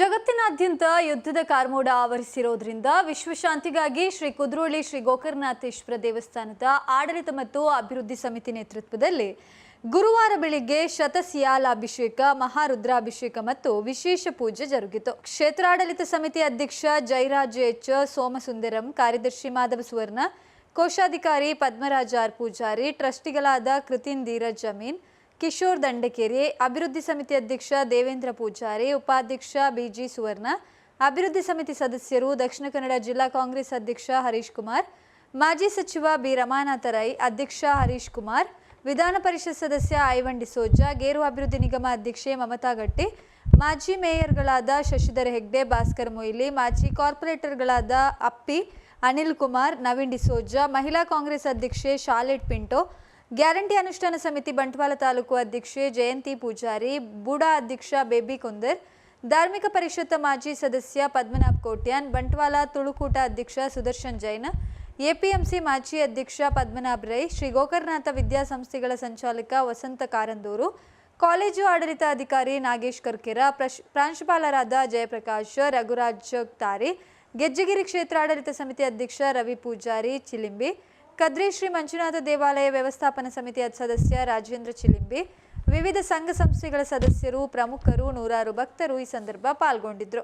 ಜಗತ್ತಿನಾದ್ಯಂತ ಯುದ್ಧದ ಕಾರ್ಮೋಡ ಆವರಿಸಿರೋದ್ರಿಂದ ವಿಶ್ವಶಾಂತಿಗಾಗಿ ಶ್ರೀ ಕುದ್ರೋಳಿ ಶ್ರೀ ಗೋಕರ್ಣಾಥೇಶ್ವರ ದೇವಸ್ಥಾನದ ಆಡಳಿತ ಮತ್ತು ಅಭಿವೃದ್ಧಿ ಸಮಿತಿ ನೇತೃತ್ವದಲ್ಲಿ ಗುರುವಾರ ಬೆಳಿಗ್ಗೆ ಶತಸಿಯಾಲಾಭಿಷೇಕ ಮಹಾರುದ್ರಾಭಿಷೇಕ ಮತ್ತು ವಿಶೇಷ ಪೂಜೆ ಜರುಗಿತು. ಕ್ಷೇತ್ರಾಡಳಿತ ಸಮಿತಿ ಅಧ್ಯಕ್ಷ ಜೈರಾಜ್ ಎಚ್ ಸೋಮಸುಂದರಂ, ಕಾರ್ಯದರ್ಶಿ ಮಾಧವ ಸುವರ್ಣ, ಕೋಶಾಧಿಕಾರಿ ಪದ್ಮರಾಜ ಆರ್ ಪೂಜಾರಿ, ಟ್ರಸ್ಟಿಗಳಾದ ಕೃತಿನ್ ಧೀರಜ್ ಜಮೀನ್ ಕಿಶೋರ್ ದಂಡಕೇರಿ, ಅಭಿವೃದ್ಧಿ ಸಮಿತಿ ಅಧ್ಯಕ್ಷ ದೇವೇಂದ್ರ ಪೂಜಾರಿ, ಉಪಾಧ್ಯಕ್ಷ ಬಿಜಿ ಸುವರ್ಣ, ಅಭಿವೃದ್ಧಿ ಸಮಿತಿ ಸದಸ್ಯರು ದಕ್ಷಿಣ ಕನ್ನಡ ಜಿಲ್ಲಾ ಕಾಂಗ್ರೆಸ್ ಅಧ್ಯಕ್ಷ ಹರೀಶ್ ಕುಮಾರ್, ಮಾಜಿ ಸಚಿವ ಬಿ ರಮಾನಾಥ ರೈ, ಅಧ್ಯಕ್ಷ ಹರೀಶ್ ಕುಮಾರ್, ವಿಧಾನ ಪರಿಷತ್ ಸದಸ್ಯ ಐವನ್ ಡಿಸೋಜ, ಗೇರು ಅಭಿವೃದ್ಧಿ ನಿಗಮ ಅಧ್ಯಕ್ಷೆ ಮಮತಾ ಗಟ್ಟಿ, ಮಾಜಿ ಮೇಯರ್ಗಳಾದ ಶಶಿಧರ್ ಹೆಗ್ಡೆ, ಭಾಸ್ಕರ್ ಮೊಯ್ಲಿ, ಮಾಜಿ ಕಾರ್ಪೊರೇಟರ್ಗಳಾದ ಅಪ್ಪಿ, ಅನಿಲ್ ಕುಮಾರ್, ನವೀನ್ ಡಿಸೋಜ, ಮಹಿಳಾ ಕಾಂಗ್ರೆಸ್ ಅಧ್ಯಕ್ಷೆ ಶಾಲೆಟ್ ಪಿಂಟೋ ಗ್ಯಾರಂಟಿ ಅನುಷ್ಠಾನ ಸಮಿತಿ ಬಂಟ್ವಾಳ ತಾಲೂಕು ಅಧ್ಯಕ್ಷೆ ಜಯಂತಿ ಪೂಜಾರಿ, ಬುಡಾ ಅಧ್ಯಕ್ಷ ಬೇಬಿ ಕುಂದರ್, ಧಾರ್ಮಿಕ ಪರಿಷತ್ ಮಾಜಿ ಸದಸ್ಯ ಪದ್ಮನಾಭ್ ಕೋಟ್ಯಾನ್, ಬಂಟ್ವಾಳ ತುಳುಕೂಟ ಅಧ್ಯಕ್ಷ ಸುದರ್ಶನ್ ಜೈನ, ಎಪಿಎಂಸಿ ಮಾಜಿ ಅಧ್ಯಕ್ಷ ಪದ್ಮನಾಭ್ ರೈ, ಶ್ರೀ ಗೋಕರ್ನಾಥ ವಿದ್ಯಾಸಂಸ್ಥೆಗಳ ಸಂಚಾಲಕ ವಸಂತ ಕಾರಂದೂರು, ಕಾಲೇಜು ಆಡಳಿತ ಅಧಿಕಾರಿ ನಾಗೇಶ್ ಕರ್ಕೆರ, ಪ್ರಶ್, ಪ್ರಾಂಶುಪಾಲರಾದ ಜಯಪ್ರಕಾಶ್, ರಘುರಾಜ್ ತಾರಿ, ಗೆಜ್ಜಗಿರಿ ಕ್ಷೇತ್ರಾಡಳಿತ ಸಮಿತಿ ಅಧ್ಯಕ್ಷ ರವಿ ಪೂಜಾರಿ, ಚಿಲಿಂಬಿ ಕದ್ರಿ ಶ್ರೀ ಮಂಜುನಾಥ ದೇವಾಲಯ ವ್ಯವಸ್ಥಾಪನಾ ಸಮಿತಿಯ ಸದಸ್ಯ ರಾಜೇಂದ್ರ ಚಿಲಿಂಬಿ, ವಿವಿಧ ಸಂಘ ಸಂಸ್ಥೆಗಳ ಸದಸ್ಯರು, ಪ್ರಮುಖರು, ನೂರಾರು ಭಕ್ತರು ಈ ಸಂದರ್ಭ ಪಾಲ್ಗೊಂಡಿದ್ರು.